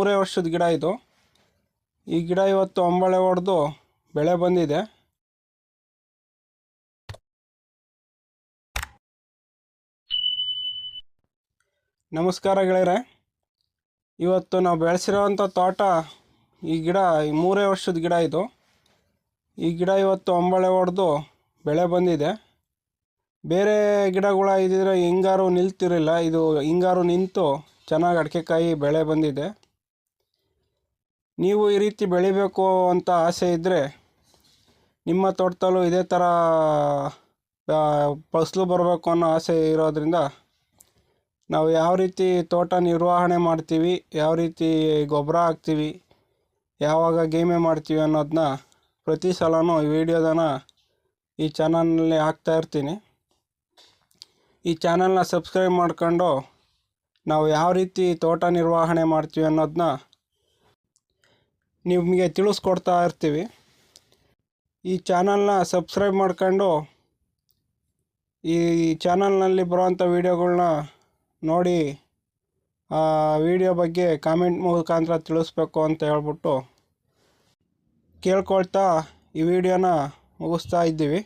ಮೂರೇ ವರ್ಷದ ಗಿಡ ಇದು. ಈ ಗಿಡ ಇವತ್ತು ಅಂಬಳೆ ಹೊಡೆದು ಬೆಳೆ ಬಂದಿದೆ. ನಮಸ್ಕಾರ ಗೆಳೆಯರೆ. ಇವತ್ತು ನಾವು ಬೆಳೆಸಿರೋವಂಥ ತೋಟ ಈ ಗಿಡ ಈ ಮೂರೇ ವರ್ಷದ ಗಿಡ ಇದು. ಈ ಗಿಡ ಇವತ್ತು ಅಂಬಳೆ ಹೊಡೆದು ಬೆಳೆ ಬಂದಿದೆ. ಬೇರೆ ಗಿಡಗಳ ಇದ್ದಿದ್ರೆ ಹಿಂಗಾರು ನಿಲ್ತಿರಲಿಲ್ಲ. ಇದು ಹಿಂಗಾರು ನಿಂತು ಚೆನ್ನಾಗಿ ಅಡಿಕೆಕಾಯಿ ಬೆಳೆ ಬಂದಿದೆ. ನೀವು ಈ ರೀತಿ ಬೆಳಿಬೇಕು ಅಂತ ಆಸೆ ಇದ್ದರೆ ನಿಮ್ಮ ತೋಟದಲ್ಲೂ ಇದೇ ಥರ ಫಸಲು ಬರಬೇಕು ಅನ್ನೋ ಆಸೆ ಇರೋದರಿಂದ ನಾವು ಯಾವ ರೀತಿ ತೋಟ ನಿರ್ವಹಣೆ ಮಾಡ್ತೀವಿ, ಯಾವ ರೀತಿ ಗೊಬ್ಬರ ಹಾಕ್ತೀವಿ, ಯಾವಾಗ ಗೇಮೆ ಮಾಡ್ತೀವಿ ಅನ್ನೋದನ್ನ ಪ್ರತಿ ಸಲನೂ ಈ ವಿಡಿಯೋದನ್ನ ಈ ಚಾನಲ್ನಲ್ಲಿ ಹಾಕ್ತಾ ಇರ್ತೀನಿ. ಈ ಚಾನಲ್ನ ಸಬ್ಸ್ಕ್ರೈಬ್ ಮಾಡ್ಕೊಂಡು ನಾವು ಯಾವ ರೀತಿ ತೋಟ ನಿರ್ವಹಣೆ ಮಾಡ್ತೀವಿ ಅನ್ನೋದನ್ನ ನಿಮಗೆ ತಿಳಿಸ್ಕೊಡ್ತಾ ಇರ್ತೀವಿ. ಈ ಚಾನಲ್ನ ಸಬ್ಸ್ಕ್ರೈಬ್ ಮಾಡ್ಕೊಂಡು, ಈ ಚಾನಲ್ನಲ್ಲಿ ಬರುವಂಥ ವೀಡಿಯೋಗಳನ್ನ ನೋಡಿ, ಆ ವಿಡಿಯೋ ಬಗ್ಗೆ ಕಾಮೆಂಟ್ ಮುಖಾಂತರ ತಿಳಿಸ್ಬೇಕು ಅಂತ ಹೇಳ್ಬಿಟ್ಟು ಕೇಳ್ಕೊಳ್ತಾ ಈ ವಿಡಿಯೋನ ಮುಗಿಸ್ತಾ ಇದ್ದೀವಿ.